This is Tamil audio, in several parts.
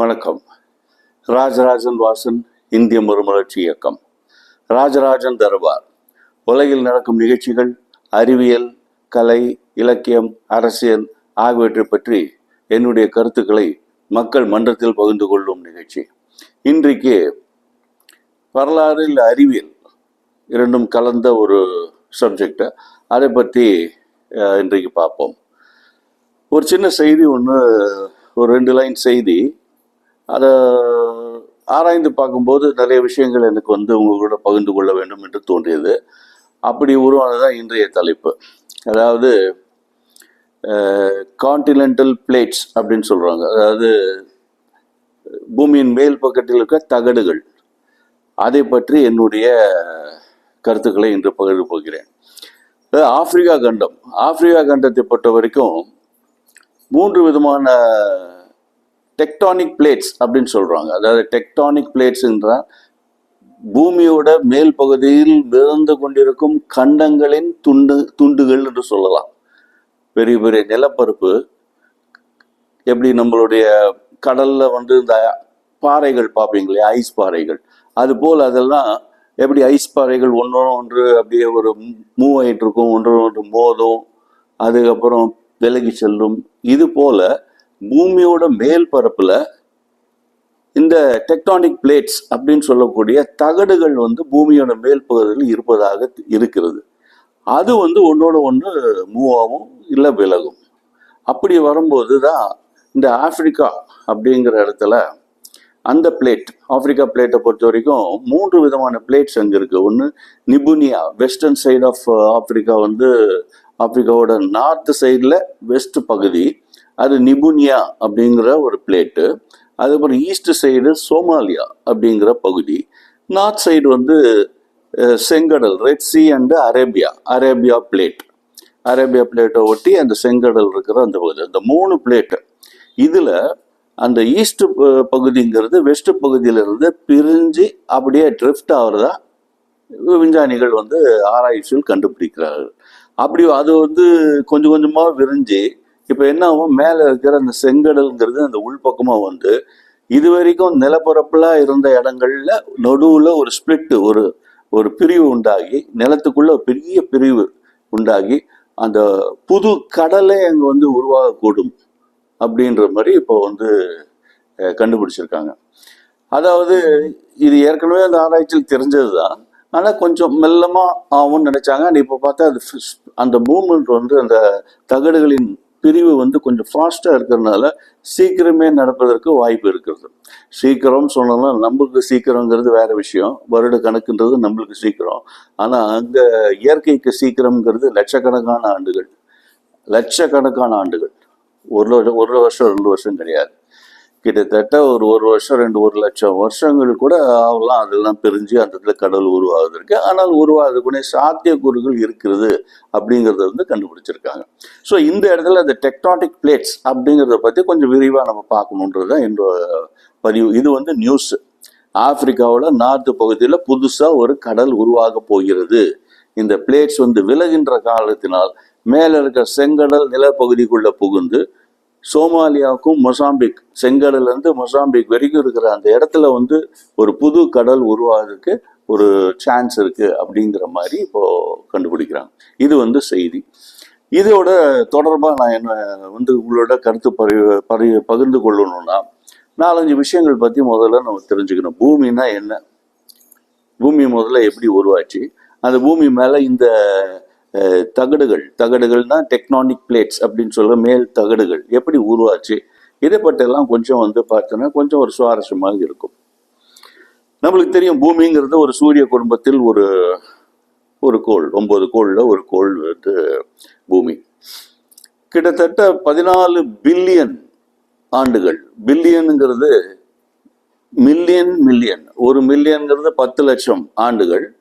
வணக்கம். ராஜராஜன் வாசன் இந்திய மறுமலர்ச்சி இயக்கம். ராஜராஜன் தர்பார். உலகில் நடக்கும் நிகழ்ச்சிகள் அறிவியல் கலை இலக்கியம் அரசியல் ஆகியவற்றை பற்றி என்னுடைய கருத்துக்களை மக்கள் மன்றத்தில் பகிர்ந்து கொள்ளும் நிகழ்ச்சி. இன்றைக்கு வரலாறில் அறிவியல் இரண்டும் கலந்த ஒரு சப்ஜெக்ட் அதை பற்றி இன்றைக்கு பார்ப்போம். ஒரு சின்ன செய்தி ஒன்று ஒரு ரெண்டு லைன் செய்தி. அதை ஆராய்ந்து பார்க்கும்போது நிறைய விஷயங்கள் எனக்கு வந்து உங்க கூட பகிர்ந்து கொள்ள வேண்டும் என்று தோன்றியது. அப்படி உருவானதான் இன்றைய தலைப்பு. அதாவது கான்டினென்டல் பிளேட்ஸ் அப்படின்னு சொல்கிறாங்க அதாவது பூமியின் மேல் பக்கத்தில் இருக்க தகடுகள். அதை பற்றி என்னுடைய கருத்துக்களை இன்று பகிர்ந்து போகிறேன் ஆப்பிரிக்கா கண்டம். ஆப்பிரிக்கா கண்டத்தை பொறுத்த வரைக்கும் மூன்று விதமான டெக்டானிக் பிளேட்ஸ் அப்படின்னு சொல்கிறாங்க அதாவது டெக்டானிக் பிளேட்ஸ் என்றால் பூமியோட மேல் பகுதியில் மிதந்து கொண்டிருக்கும் கண்டங்களின் துண்டு துண்டுகள் என்று சொல்லலாம். பெரிய பெரிய நிலப்பரப்பு. எப்படி நம்மளுடைய கடல்ல வந்து இந்த பாறைகள் பார்ப்பீங்களே ஐஸ் பாறைகள். அது போல் அதெல்லாம் எப்படி ஐஸ் பாறைகள் ஒன்றோட ஒன்று அப்படியே ஒரு மூவ் ஆகிட்டு இருக்கும் ஒன்று ஒன்று மோதும் அதுக்கப்புறம் விலகி செல்லும். இது போல பூமியோட மேல் பரப்பில் இந்த டெக்டானிக் பிளேட்ஸ் அப்படின்னு சொல்லக்கூடிய தகடுகள் வந்து பூமியோட மேல் பகுதியில் இருப்பதாக இருக்கிறது. அது வந்து ஒன்றோட ஒன்று மூவ் ஆகும் இல்லை விலகும். அப்படி வரும்போது தான் இந்த ஆப்பிரிக்கா அப்படிங்கிற இடத்துல அந்த பிளேட் ஆப்பிரிக்கா பிளேட்டை பொறுத்த வரைக்கும் மூன்று விதமான பிளேட்ஸ் அங்கே இருக்குது ஒன்று நிபுனியா வெஸ்டர்ன் சைடு ஆஃப் ஆப்பிரிக்கா வந்து ஆப்பிரிக்காவோட நார்த் சைடில் வெஸ்ட் பகுதி அது நிபுனியா அப்படிங்கிற ஒரு பிளேட்டு. அதுக்கப்புறம் ஈஸ்ட் சைடு சோமாலியா அப்படிங்கிற பகுதி. நார்த் சைடு வந்து செங்கடல் red sea and Arabia Arabia plate. Arabia பிளேட்டை ஒட்டி அந்த செங்கடல் இருக்கிற அந்த பகுதி அந்த மூணு பிளேட்டு. இதில் அந்த ஈஸ்ட் பகுதிங்கிறது வெஸ்ட் பகுதியிலிருந்து பிரிஞ்சு அப்படியே ட்ரிஃப்ட் ஆகிறதா விஞ்ஞானிகள் வந்து ஆராய்ச்சியில் கண்டுபிடிக்கிறார்கள். அப்படி அது வந்து கொஞ்சம் கொஞ்சமாக விரிஞ்சு இப்போ என்ன ஆகும்? மேலே இருக்கிற அந்த செங்கடல்ங்கிறது அந்த உள்பக்கமாக வந்து இது வரைக்கும் நிலப்பரப்புல இருந்த இடங்கள்ல நடுவில் ஒரு ஸ்பிளிட் ஒரு ஒரு பிரிவு உண்டாகி நிலத்துக்குள்ள பெரிய பிரிவு உண்டாகி அந்த புது கடலே அங்கே வந்து உருவாகக்கூடும் அப்படின்ற மாதிரி இப்போ வந்து கண்டுபிடிச்சிருக்காங்க. அதாவது இது ஏற்கனவே அந்த ஆராய்ச்சியில் தெரிஞ்சது தான் ஆனால் கொஞ்சம் மெல்லமாக ஆகும்னு நினச்சாங்க. ஆனால் இப்போ பார்த்தா அது அந்த மூமெண்ட் வந்து அந்த தகடுகளின் பிரிவு வந்து கொஞ்சம் ஃபாஸ்ட்டாக இருக்கிறதுனால சீக்கிரமே நடப்பதற்கு வாய்ப்பு இருக்கிறது. சீக்கிரம் சொல்லலாம் நம்மளுக்கு சீக்கிரங்கிறது வேற விஷயம். வருட கணக்குன்றது நம்மளுக்கு சீக்கிரம். ஆனால் அங்கே இயற்கைக்கு சீக்கிரம்ங்கிறது லட்சக்கணக்கான ஆண்டுகள். லட்சக்கணக்கான ஆண்டுகள். ஒரு வருடம் ஒரு வருஷம் ரெண்டு வருஷம் கிடையாது. கிட்டத்தட்ட ஒரு ஒரு வருஷம் ரெண்டு ஒரு லட்சம் வருஷங்கள் கூட ஆகலாம் அதெல்லாம் பிரிஞ்சு அந்த இடத்துல கடல் உருவாகுதற்கு ஆனால் உருவாகிறதுக்குனே சாத்தியக்கூறுகள் இருக்கிறது அப்படிங்கிறத வந்து கண்டுபிடிச்சிருக்காங்க. ஸோ இந்த இடத்துல அந்த டெக்டானிக் பிளேட்ஸ் அப்படிங்கிறத பற்றி கொஞ்சம் விரிவாக நம்ம பார்க்கணுன்றது தான் என்னோட பதிவு. இது வந்து நியூஸ் ஆப்பிரிக்காவோட நார்த்து பகுதியில் புதுசாக ஒரு கடல் உருவாக போகிறது. இந்த பிளேட்ஸ் வந்து விலகின்ற காலத்தினால் மேலே இருக்கிற செங்கடல் நிலப்பகுதிக்குள்ளே புகுந்து சோமாலியாவுக்கும் மொசாம்பிக் செங்கடல்லேருந்து மொசாம்பிக் வரைக்கும் இருக்கிற அந்த இடத்துல வந்து ஒரு புது கடல் உருவாகிறதுக்கு ஒரு சான்ஸ் இருக்கு அப்படிங்கிற மாதிரி இப்போ கண்டுபிடிக்கிறாங்க. இது வந்து செய்தி. இதோட தொடர்பாக நான் என்ன வந்து உங்களோட கருத்து பரி பரி பகிர்ந்து கொள்ளணும்னா நாலஞ்சு விஷயங்கள் பற்றி முதல்ல நம்ம தெரிஞ்சுக்கணும். பூமின்னா என்ன? பூமி முதல்ல எப்படி உருவாச்சு? அந்த பூமி மேலே இந்த தகடுகள். தகடுகள்னா டெக்னானிக் பிளேட்ஸ் அப்படின்னு சொல்ற மேல் தகடுகள். எப்படி உருவாச்சு? இதை பற்றியெல்லாம் கொஞ்சம் வந்து பார்த்தோன்னா கொஞ்சம் ஒரு சுவாரஸ்யமாக இருக்கும். நம்மளுக்கு தெரியும் பூமிங்கிறது ஒரு சூரிய குடும்பத்தில் ஒரு ஒரு கோள் ஒன்பது கோளில் ஒரு கோள் வந்து பூமி. கிட்டத்தட்ட பதினாலு பில்லியன் ஆண்டுகள். பில்லியனுங்கிறது மில்லியன் மில்லியன் ஒரு மில்லியன்ங்கிறது பத்து லட்சம் ஆண்டுகள்.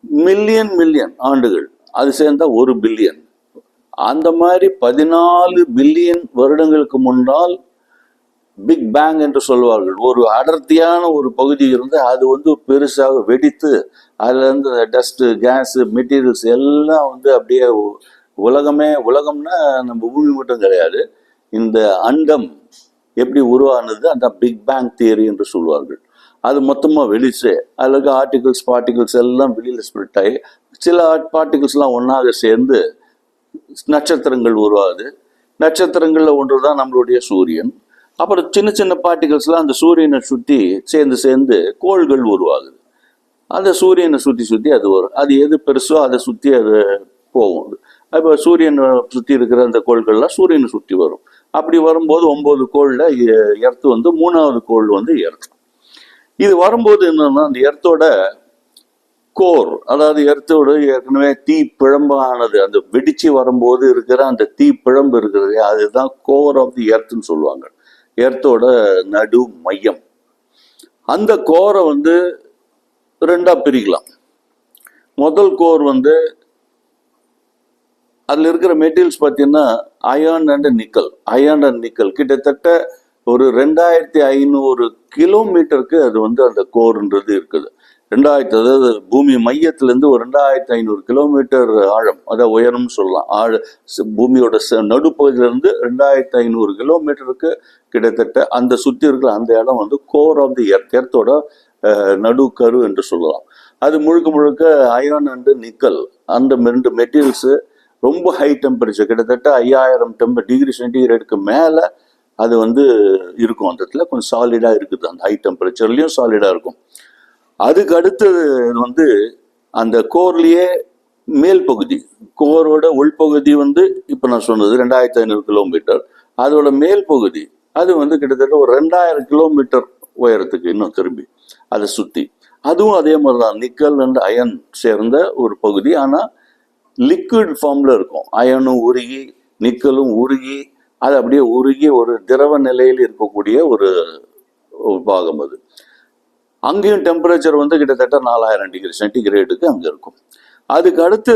மில்லியன் மில்லியன் ஆண்டுகள். அது சேர்ந்தா ஒரு பில்லியன். அந்த மாதிரி பதினாலு பில்லியன் வருடங்களுக்கு முன்னால் பிக் பேங் என்று சொல்வார்கள். ஒரு அடர்த்தியான ஒரு பகுதி இருந்து அது வந்து பெருசாக வெடித்து அதுலேருந்து டஸ்ட்டு கேஸு மெட்டீரியல்ஸ் எல்லாம் வந்து அப்படியே உலகமே உலகம்னா நம்ம பூமி மட்டும் கிடையாது. இந்த அண்டம் எப்படி உருவானது? அந்த பிக் பேங் தியரி என்று சொல்வார்கள். அது மொத்தமாக வெளிச்சு அதில் இருக்க ஆர்டிகிள்ஸ் பார்ட்டிகிள்ஸ் எல்லாம் வெளியில் ஸ்ப்ரிட் ஆகி சில பார்ட்டிகிள்ஸ்லாம் ஒன்றாக சேர்ந்து நட்சத்திரங்கள் உருவாகுது. நட்சத்திரங்களில் ஒன்று தான் நம்மளுடைய சூரியன். அப்புறம் சின்ன சின்ன பார்ட்டிகல்ஸ்லாம் அந்த சூரியனை சுற்றி சேர்ந்து சேர்ந்து கோள்கள் உருவாகுது. அந்த சூரியனை சுற்றி சுற்றி அது வரும் அது எது பெருசோ அதை சுற்றி அது போகும். இப்போ சூரியனை சுற்றி இருக்கிற அந்த கோள்கள்லாம் சூரியனை சுற்றி வரும். அப்படி வரும்போது ஒம்பது கோளில் எர்த்து வந்து மூணாவது கோள் வந்து எர்த். இது வரும்போது என்னன்னா அந்த எர்த்தோட கோர் அதாவது எர்த்தோட ஏற்கனவே தீ பிழம்பானது அந்த வெடிச்சு வரும்போது இருக்கிற அந்த தீ பிழம்பு இருக்கிறது அதுதான் கோர் ஆஃப் தி எர்த்துன்னு சொல்லுவாங்க. எர்த்தோட நடு மையம். அந்த கோரை வந்து ரெண்டா பிரிக்கலாம். முதல் கோர் வந்து அதில் இருக்கிற மெட்டீரியல்ஸ் பார்த்தீங்கன்னா iron and nickel. Iron and nickel. கிட்டத்தட்ட ஒரு ரெண்டாயிரத்தி ஐநூறு கிலோமீட்டருக்கு அது வந்து அந்த கோர்ன்றது இருக்குது. ரெண்டாயிரத்தி அதாவது பூமி மையத்திலேருந்து ஒரு ரெண்டாயிரத்தி ஐநூறு கிலோமீட்டர் ஆழம் அதாவது உயரம்னு சொல்லலாம். ஆழ பூமியோட ச- நடுப்பகுதியிலேருந்து ரெண்டாயிரத்தி ஐநூறு கிலோமீட்டருக்கு கிட்டத்தட்ட அந்த சுற்றி இருக்கிற அந்த இடம் வந்து கோர் ஆஃப் தி எர்த் எர்த்தோட நடுக்கரு என்று சொல்லலாம். அது முழுக்க முழுக்க அயன் அண்டு நிக்கல் அந்த ரெண்டு மெட்டீரியல்ஸு ரொம்ப ஹை டெம்பரேச்சர் கிட்டத்தட்ட ஐயாயிரம் டெம்ப டிகிரி சென்டிகிரேடுக்கு மேலே அது வந்து இருக்கும். அந்த இடத்துல கொஞ்சம் சாலிடாக இருக்குது. அந்த ஹை டெம்பரேச்சர்லேயும் சாலிடாக இருக்கும். அதுக்கு அடுத்தது வந்து அந்த கோர்லேயே மேல் பகுதி கோரோட உள்பகுதி வந்து இப்போ நான் சொன்னது ரெண்டாயிரத்தி ஐநூறு கிலோமீட்டர். அதோட மேல் பகுதி அது வந்து கிட்டத்தட்ட ஒரு ரெண்டாயிரம் கிலோமீட்டர் உயரத்துக்கு இன்னும் திரும்பி அதை சுற்றி அதுவும் அதே மாதிரி தான் நிக்கல் அண்ட் அயன் சேர்ந்த ஒரு பகுதி. ஆனால் லிக்விட் ஃபார்மில் இருக்கும். அயனும் உருகி நிக்கலும் உருகி அது அப்படியே உருகி ஒரு திரவ நிலையில் இருக்கக்கூடிய ஒரு ஒரு பாகம் அது. அங்கேயும் டெம்பரேச்சர் வந்து கிட்டத்தட்ட நாலாயிரம் டிகிரி சென்டிகிரேடுக்கு அங்கே இருக்கும். அதுக்கு அடுத்த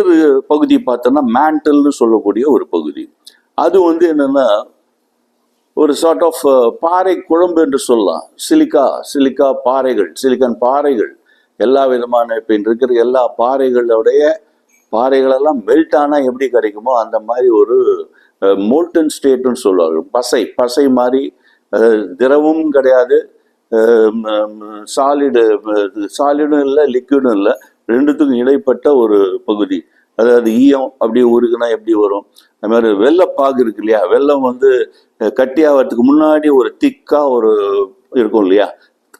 பகுதி பார்த்தோன்னா மேண்டல்னு சொல்லக்கூடிய ஒரு பகுதி. அது வந்து என்னென்னா ஒரு சார்ட் ஆஃப் பாறை குழம்பு என்று சொல்லலாம். சிலிக்கா சிலிக்கா பாறைகள் சிலிக்கான் பாறைகள். எல்லா விதமான இப்போ இருக்கிற எல்லா பாறைகளுடைய பாறைகளெல்லாம் மெல்ட் ஆனால் எப்படி கிடைக்குமோ அந்த மாதிரி ஒரு மோல்டன் ஸ்டேட்டுன்னு சொல்லுவாங்க. பசை பசை மாதிரி திரவமும் கிடையாது. சாலிடு சாலிடும் இல்லை லிக்விடும் இல்லை. ரெண்டுத்துக்கும் இடைப்பட்ட ஒரு பகுதி. அதாவது ஈயம் அப்படியே உருகுனா எப்படி வரும்? அது மாதிரி வெள்ளப்பாகு இருக்கு இல்லையா? வெள்ளம் வந்து கட்டி ஆகிறதுக்கு முன்னாடி ஒரு திக்காக ஒரு இருக்கும் இல்லையா?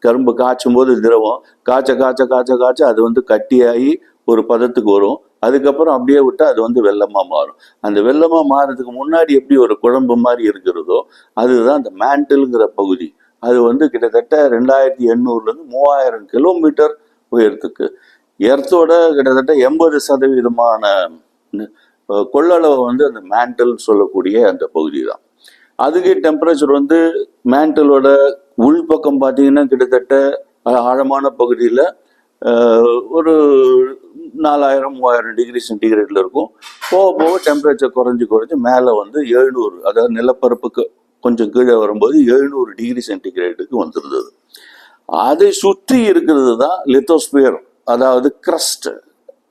கரும்பு காய்ச்சும் போது திரவம். காய்ச்ச காய்ச்ச காய்ச்ச காய்ச்ச அது வந்து கட்டியாகி ஒரு பதத்துக்கு வரும். அதுக்கப்புறம் அப்படியே விட்டா அது வந்து வெள்ளமாக மாறும். அந்த வெள்ளமாக மாறதுக்கு முன்னாடி எப்படி ஒரு குழம்பு மாதிரி இருக்கிறதோ அதுதான் அந்த மேண்டலுங்கிற பகுதி. அது வந்து கிட்டத்தட்ட ரெண்டாயிரத்தி எண்ணூறுலேருந்து மூவாயிரம் கிலோமீட்டர் உயரத்துக்கு. எர்த்தோட கிட்டத்தட்ட எண்பது சதவீதமான கொள்ளளவு வந்து அந்த மேண்டல்னு சொல்லக்கூடிய அந்த பகுதி தான் அதுக்கு டெம்பரேச்சர் வந்து மேண்டலோட உள்பக்கம் பார்த்தீங்கன்னா கிட்டத்தட்ட ஆழமான பகுதியில் ஒரு நாலாயிரம் மூவாயிரம் டிகிரி சென்டிகிரேட்ல இருக்கும். போக போக டெம்பரேச்சர் குறைஞ்சி குறைஞ்சி மேலே வந்து எழுநூறு அதாவது நிலப்பரப்புக்கு கொஞ்சம் கீழே வரும்போது எழுநூறு டிகிரி சென்டிகிரேடுக்கு வந்துருந்தது. அதை சுற்றி இருக்கிறது தான் லித்தோஸ்பியர் அதாவது கிரஸ்ட்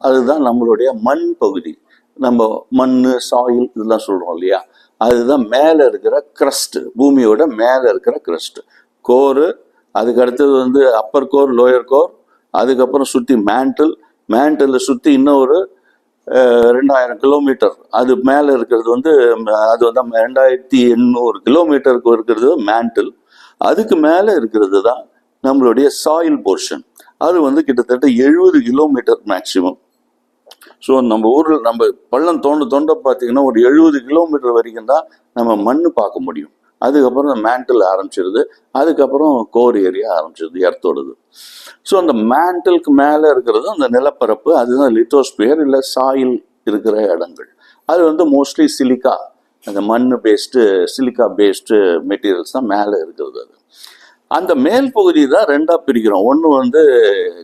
அதுதான் நம்மளுடைய மண் பகுதி. நம்ம மண் சாயில் இதெல்லாம் சொல்றோம் இல்லையா? அதுதான் மேலே இருக்கிற கிரஸ்ட் பூமியோட மேலே இருக்கிற கிரஸ்ட் கோரு அதுக்கு அடுத்தது வந்து அப்பர் கோர் லோயர் கோர் அதுக்கப்புறம் சுற்றி மேண்டில் மேண்டில் சுற்றி இன்னொரு ரெண்டாயிரம் கிலோமீட்டர் அது மேலே இருக்கிறது வந்து அது வந்து ரெண்டாயிரத்தி எண்ணூறு கிலோமீட்டருக்கு இருக்கிறது மேண்டில் அதுக்கு மேலே இருக்கிறது தான் நம்மளுடைய சாயில் போர்ஷன் அது வந்து கிட்டத்தட்ட எழுபது கிலோமீட்டர் மேக்சிமம் ஸோ நம்ம ஊரில் நம்ம பள்ளம் தோண்ட தோண்ட பார்த்தீங்கன்னா ஒரு எழுபது கிலோமீட்டர் வரைக்கும் தான் நம்ம மண் பார்க்க முடியும். அதுக்கப்புறம் இந்த மேண்டில் ஆரம்பிச்சிருது. அதுக்கப்புறம் கோர் ஏரியா ஆரம்பிச்சிருது எர்த்தோடது ஸோ அந்த மேண்டலுக்கு மேலே இருக்கிறது அந்த நிலப்பரப்பு அதுதான் லித்தோஸ்பியர் இல்லை சாயில் இருக்கிற இடங்கள். அது வந்து மோஸ்ட்லி சிலிக்கா அந்த மண் பேஸ்டு சிலிக்கா பேஸ்டு மெட்டீரியல்ஸ் தான் மேலே இருக்கிறது அது. அந்த மேல் பகுதி தான் ரெண்டாக பிரிக்கிறோம். ஒன்று வந்து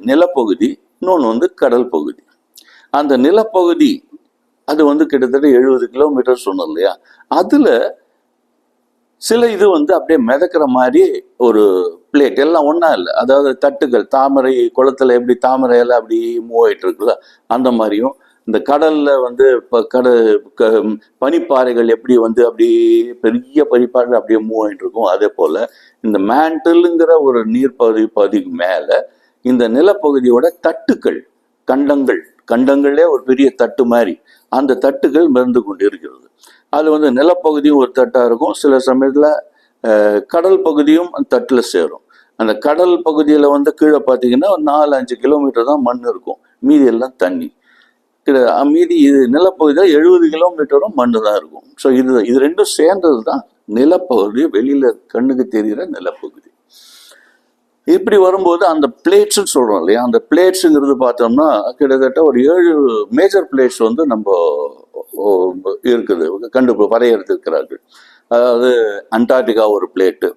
நிலப்பகுதி இன்னொன்று வந்து கடல் பகுதி. அந்த நிலப்பகுதி அது வந்து கிட்டத்தட்ட எழுபது கிலோமீட்டர் சொன்னோம் இல்லையா? அதில் சில இது வந்து அப்படியே மிதக்கிற மாதிரி ஒரு பிளேட் எல்லாம் ஒன்றா இல்லை. அதாவது தட்டுகள் தாமரை குளத்துல எப்படி தாமரை எல்லாம் அப்படி மூவ் ஆகிட்டு இருக்குல்ல அந்த மாதிரியும். இந்த கடல்ல வந்து இப்போ கட க பனிப்பாறைகள் எப்படி வந்து அப்படியே பெரிய பனிப்பாறைகள் அப்படியே மூவ் ஆகிட்டு இருக்கும். அதே போல் இந்த மேண்டலுங்கிற ஒரு நீர்ப்பகுதி பகுதிக்கு மேலே இந்த நிலப்பகுதியோட தட்டுக்கள் கண்டங்கள். கண்டங்களே ஒரு பெரிய தட்டு மாதிரி. அந்த தட்டுகள் மிதந்து கொண்டு இருக்கிறது அது வந்து நிலப்பகுதியும் ஒரு தட்டாக இருக்கும். சில சமயத்தில் கடல் பகுதியும் அந்த தட்டில் சேரும். அந்த கடல் பகுதியில் வந்து கீழே பார்த்தீங்கன்னா ஒரு நாலு அஞ்சு கிலோமீட்டர் தான் மண் இருக்கும். மீதி எல்லாம் தண்ணி. கிட்ட- மீதி இது நிலப்பகுதியில் எழுபது கிலோமீட்டரும் மண்ணு தான் இருக்கும். ஸோ இது இது ரெண்டும் சேர்ந்தது தான் நிலப்பகுதி வெளியில் கண்ணுக்கு தெரிகிற நிலப்பகுதி. இப்படி வரும்போது அந்த பிளேட்ஸ்னு சொல்கிறோம் இல்லையா? அந்த பிளேட்ஸுங்கிறது பார்த்தோம்னா கிட்டத்தட்ட ஒரு ஏழு மேஜர் பிளேட்ஸ் வந்து நம்ம இருக்குது. கண்டு வரையறுத்திருக்கிறார்கள். அதாவது அண்டார்டிகா ஒரு பிளேட்டு.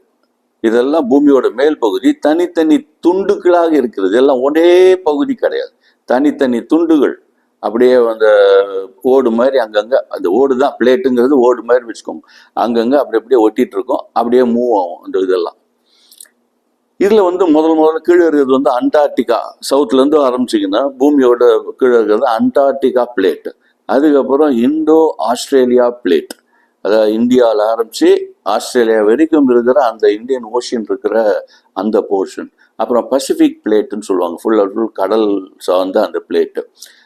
இதெல்லாம் பூமியோட மேல் பகுதி தனித்தனி துண்டுகளாக இருக்கிறது. எல்லாம் ஒரே பகுதி கிடையாது. தனித்தனி துண்டுகள். அப்படியே அந்த ஓடு மாதிரி அங்கங்க அந்த ஓடு தான் பிளேட்டுங்கிறது ஓடு மாதிரி வச்சுக்கோங்க. அங்கங்க அப்படி அப்படியே ஒட்டிட்டு இருக்கும் அப்படியே மூவ் ஆகும் அந்த இதெல்லாம். இதுல வந்து முதல் முதல்ல கீழே இருக்கிறது வந்து அண்டார்டிகா. சவுத்ல இருந்து ஆரம்பிச்சிங்கன்னா பூமியோட கீழே இருக்கிறது அண்டார்டிகா பிளேட் அதுக்கப்புறம் இந்தோ ஆஸ்திரேலியா பிளேட். அதாவது இந்தியாவில் ஆரம்பித்து ஆஸ்திரேலியா வரைக்கும் இருக்கிற அந்த இந்தியன் ஓஷியன் இருக்கிற அந்த போர்ஷன். அப்புறம் பசிபிக் பிளேட்டுன்னு சொல்லுவாங்க. ஃபுல் அண்ட் ஃபுல் கடல் சார்ந்த அந்த பிளேட்டு.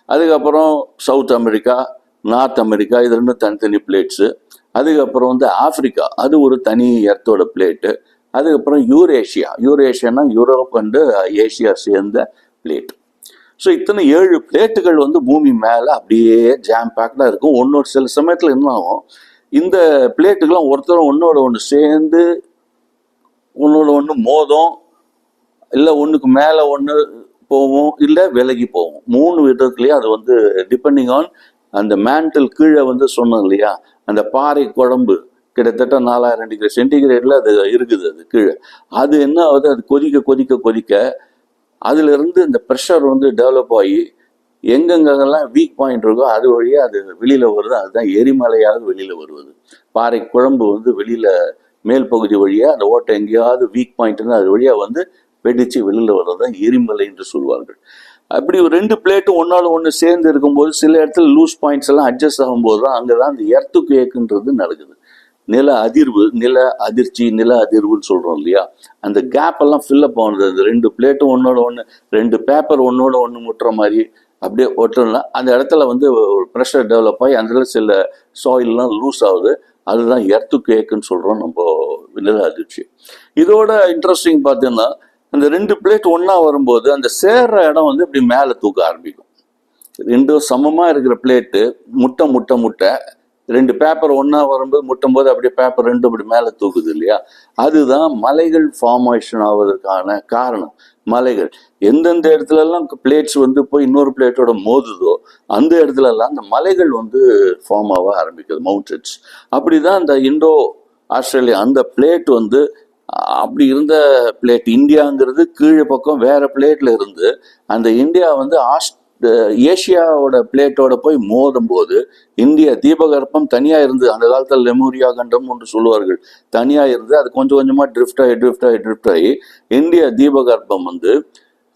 அதுக்கப்புறம் சவுத் அமெரிக்கா நார்த் அமெரிக்கா இது ரெண்டும் தனித்தனி பிளேட்ஸு. அதுக்கப்புறம் வந்து ஆப்பிரிக்கா. அது ஒரு தனி எர்த்தோட பிளேட்டு. அதுக்கப்புறம் யூரேஷியா யூரேஷியானா யூரோப் அண்டு ஏஷியா சேர்ந்த பிளேட் ஸோ இத்தனை ஏழு பிளேட்டுகள் வந்து பூமி மேலே அப்படியே ஜாம் பேக்டாக இருக்கும் ஒன்னொரு சில சமயத்தில் என்ன ஆகும்? இந்த பிளேட்டுகள்லாம் ஒருத்தர் ஒன்னோட ஒன்று சேர்ந்து ஒன்னோட ஒன்று மோதும் இல்லை ஒன்றுக்கு மேலே ஒன்று போகும் இல்லை விலகி போகும். மூணு விதத்துலேயே அது வந்து டிபெண்டிங் ஆன் அந்த மேண்டல் கீழே வந்து சொன்னோம் இல்லையா? அந்த பாறை குழம்பு கிட்டத்தட்ட நாலாயிரம் டிகிரி சென்டிகிரேட்ல அது இருக்குது அது கீழே. அது என்ன ஆகுது? அது கொதிக்க கொதிக்க கொதிக்க அதுலேருந்து இந்த ப்ரெஷர் வந்து டெவலப் ஆகி எங்கெங்கெல்லாம் வீக் பாயிண்ட் இருக்கோ அது வழியாக அது வெளியில் வருது. அதுதான் எரிமலையாவது வெளியில் வருவது. பாறை குழம்பு வந்து வெளியில் மேல் பகுதி வழியாக அந்த ஓட்டை எங்கேயாவது வீக் பாயிண்ட்னு அது வழியாக வந்து வெடித்து வெளியில் வர்றது தான் எரிமலை என்று சொல்வார்கள். அப்படி ஒரு ரெண்டு பிளேட்டும் ஒன்றாலும் ஒன்று சேர்ந்து இருக்கும்போது சில இடத்துல லூஸ் பாயிண்ட்ஸ் எல்லாம் அட்ஜஸ்ட் ஆகும்போது தான் அங்கே தான் அந்த எர்த்துக்கு ஏக்குன்றது நடக்குது. நில அதிர்வு நில அதிர்ச்சி நில அதிர்வுன்னு சொல்கிறோம் இல்லையா? அந்த கேப் எல்லாம் ஃபில்லப் ஆகுது. அந்த ரெண்டு பிளேட்டும் ஒன்றோட ஒன்று ரெண்டு பேப்பர் ஒன்றோட ஒன்று முட்டுற மாதிரி அப்படியே ஒட்டலாம் அந்த இடத்துல வந்து ஒரு ப்ரெஷர் டெவலப் ஆகி அந்த இடத்துல சில சாயில்லாம் லூஸ் ஆகுது. அதுதான் எர்த்து கேக்குன்னு சொல்கிறோம் நம்ம நில அதிர்ச்சி. இதோட இன்ட்ரெஸ்டிங் பார்த்தீங்கன்னா அந்த ரெண்டு பிளேட் ஒன்றா வரும்போது அந்த சேர்ற இடம் வந்து இப்படி மேலே தூக்க ஆரம்பிக்கும். ரெண்டும் சமமாக இருக்கிற பிளேட்டு முட்டை முட்டை முட்டை. ரெண்டு பேப்பர் ஒன்றா வரும்போது முட்டும் போது அப்படியே பேப்பர் ரெண்டு அப்படி மேலே தூக்குது இல்லையா? அதுதான் மலைகள் ஃபார்மேஷன் ஆவதற்கான காரணம். மலைகள். எந்தெந்த இடத்துலலாம் பிளேட்ஸ் வந்து போய் இன்னொரு பிளேட்டோட மோதுதோ அந்த இடத்துலலாம் அந்த மலைகள் வந்து ஃபார்ம் ஆக ஆரம்பிக்குது மவுண்டன்ஸ் அப்படிதான் இந்த இண்டோ ஆஸ்திரேலியா அந்த பிளேட் வந்து அப்படி இருந்த பிளேட் இந்தியாங்கிறது கீழே பக்கம் வேற பிளேட்ல இருந்து அந்த இந்தியா வந்து ஆஸ்ட் ஏஷியாவோட பிளேட்டோட போய் மோதும் போது இந்தியா தீபகற்பம் தனியா இருந்து அந்த காலத்தில் லெமூரியா கண்டம் என்று சொல்லுவார்கள். தனியா இருந்து அது கொஞ்சம் கொஞ்சமா ட்ரிஃப்ட் ஆகி ட்ரிஃப்ட் ஆகி ட்ரிஃப்ட் ஆகி இந்தியா தீபகற்பம் வந்து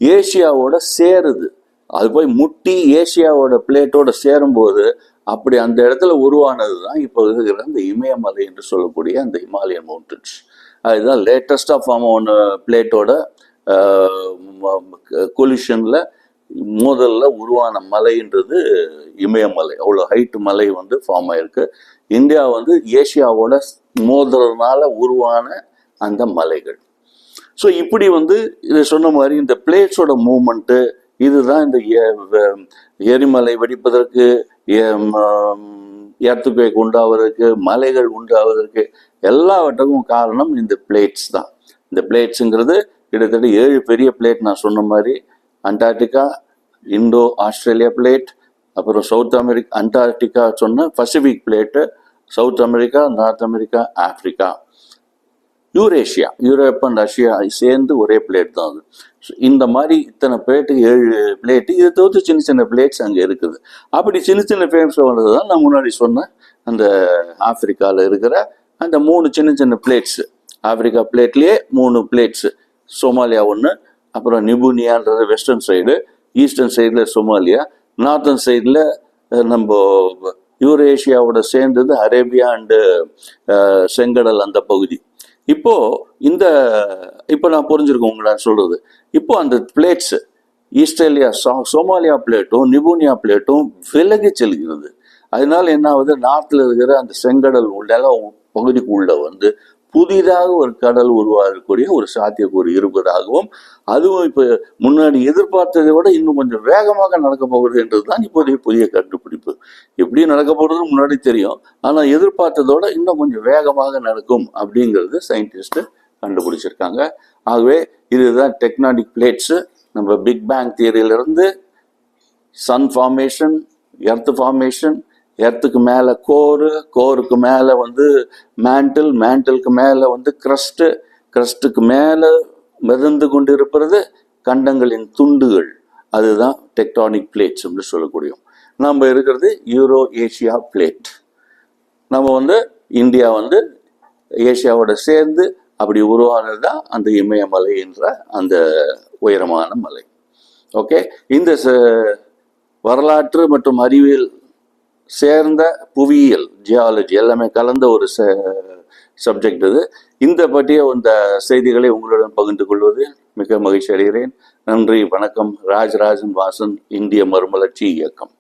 ஏஷியாவோட சேருது. அது போய் முட்டி ஏஷியாவோட பிளேட்டோட சேரும்போது அப்படி அந்த இடத்துல உருவானது தான் இப்போ இருக்கிற அந்த இமயமலை என்று சொல்லக்கூடிய அந்த இமாலயன் மவுண்டன்ஸ் அதுதான் லேட்டஸ்டாக ஃபார்ம் ஒன்று பிளேட்டோட கொலிஷனில் மோதலில் உருவான மலைன்றது இமயமலை அவ்வளோ ஹைட்டு மலை வந்து ஃபார்ம் ஆயிருக்கு. இந்தியா வந்து ஏஷியாவோட மோதுறதுனால உருவான அந்த மலைகள். ஸோ இப்படி வந்து இது சொன்ன மாதிரி இந்த பிளேட்ஸோட மூமெண்ட்டு இதுதான் இந்த எ- எரிமலை வெடிப்பதற்கு ஏர்த்துக்குவேக் உண்டாவதற்கு மலைகள் உண்டாவதற்கு எல்லாவற்றுக்கும் காரணம் இந்த பிளேட்ஸ் தான். இந்த பிளேட்ஸுங்கிறது கிட்டத்தட்ட ஏழு பெரிய பிளேட் நான் சொன்ன மாதிரி அண்டார்டிகா இந்தோ ஆஸ்திரேலியா பிளேட் அப்புறம் சவுத் அமெரிக்கா அண்டார்டிகா சொன்ன Pacific plate South America North America Africa Eurasia Europe and Russia சேர்ந்து ஒரே பிளேட் தான் அது. இந்த மாதிரி இத்தனை பிளேட்டு ஏழு பிளேட்டு இதை தவிர்த்து சின்ன சின்ன பிளேட்ஸ் அங்கே இருக்குது. அப்படி சின்ன சின்ன பிளேட்ஸ் வந்தது தான் நான் முன்னாடி சொன்னேன் அந்த ஆப்பிரிக்காவில் இருக்கிற அந்த மூணு சின்ன சின்ன பிளேட்ஸ். ஆப்பிரிக்கா பிளேட்லேயே மூணு பிளேட்ஸ். சோமாலியா ஒன்று அப்புறம் நிபுனியான்றது வெஸ்டர்ன் சைடு ஈஸ்டர்ன் சைடில் சோமாலியா நார்த்தன் சைடில் நம்ம யூரேஷியாவோட சேர்ந்தது அரேபியா அண்டு செங்கடல் அந்த பகுதி. இப்போது இந்த இப்போ நான் புரிஞ்சிருக்கோம் உங்களை நான் இப்போ அந்த பிளேட்ஸ் ஈஸ்ட்ரேலியா சோ சோமாலியா பிளேட்டும் நிபுனியா பிளேட்டும் விலகி செல்கிறது. அதனால என்ன ஆகுது? நார்த்தில் இருக்கிற அந்த செங்கடல் நிலம் பகுதிக்குள்ளே வந்து புதிதாக ஒரு கடல் உருவாகக்கூடிய ஒரு சாத்தியக்கூறு இருப்பதாகவும் அதுவும் இப்போ முன்னாடி எதிர்பார்த்ததை விட இன்னும் கொஞ்சம் வேகமாக நடக்க போகிறது என்றது தான் இப்போதைய புதிய கண்டுபிடிப்பு. எப்படி நடக்க போகிறது முன்னாடி தெரியும். ஆனால் எதிர்பார்த்ததோட இன்னும் கொஞ்சம் வேகமாக நடக்கும் அப்படிங்கிறது சயின்டிஸ்ட் கண்டுபிடிச்சிருக்காங்க. ஆகவே இதுதான் டெக்னானிக் பிளேட்ஸு நம்ம பிக் பேங் தியரியிலிருந்து சன் ஃபார்மேஷன் எர்த் ஃபார்மேஷன் எர்த்துக்கு மேலே கோரு கோருக்கு மேலே வந்து மேண்டில் மேண்டிலுக்கு மேலே வந்து கிரஸ்ட்டு கிரஸ்ட்டுக்கு மேலே மிதந்து கொண்டு இருப்பது கண்டங்களின் துண்டுகள். அதுதான் டெக்டானிக் பிளேட்ஸ் என்று சொல்லக்கூடியும் நம்ம இருக்கிறது யூரோ ஏஷியா பிளேட் நம்ம வந்து இந்தியா வந்து ஏஷியாவோட சேர்ந்து அப்படி உருவானது தான் அந்த இமயமலை என்ற அந்த உயரமான மலை. ஓகே இந்த ச- வரலாற்று மற்றும் அறிவியல் சேர்ந்த புவியியல் ஜியாலஜி எல்லாமே கலந்த ஒரு சப்ஜெக்ட் இது. இந்த பற்றிய இந்த செய்திகளை உங்களுடன் பகிர்ந்து கொள்வது மிக மகிழ்ச்சி அடைகிறேன். நன்றி வணக்கம். ராஜராஜன் வாசன் இந்திய மறுமலர்ச்சி இயக்கம்.